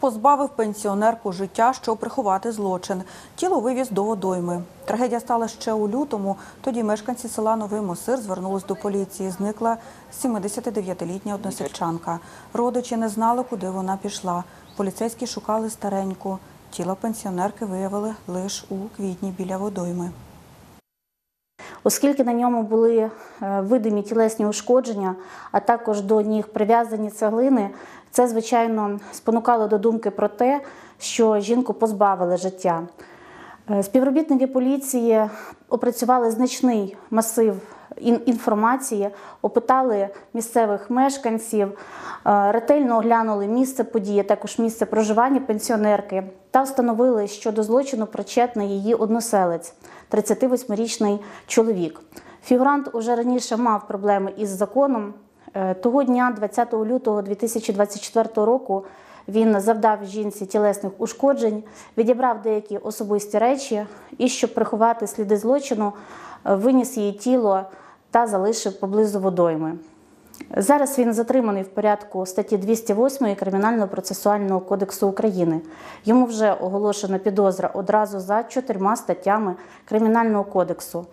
позбавив пенсіонерку життя, щоб приховати злочин. Тіло вивіз до водойми. Трагедія стала ще у лютому. Тоді мешканці села Новий Мосир звернулись до поліції. Зникла 79-літня односельчанка. Родичі не знали, куди вона пішла. Поліцейські шукали стареньку. Тіло пенсіонерки виявили лише у квітні біля водойми. Оскільки на ньому були е, видимі тілесні ушкодження, а також до ніг прив'язані цеглини, це, звичайно, спонукало до думки про те, що жінку позбавили життя. Е, Співробітники поліції опрацювали значний масив інформації, опитали місцевих мешканців, е, ретельно оглянули місце події, також місце проживання пенсіонерки та встановили, що до злочину причетний її односелець, 38-річний чоловік. Фігурант уже раніше мав проблеми із законом. Е, Того дня, 20 лютого 2024 року, він завдав жінці тілесних ушкоджень, відібрав деякі особисті речі і, щоб приховати сліди злочину, е, виніс її тіло та залишив поблизу водойми. Зараз він затриманий в порядку статті 208 Кримінального процесуального кодексу України. Йому вже оголошена підозра одразу за чотирма статтями Кримінального кодексу.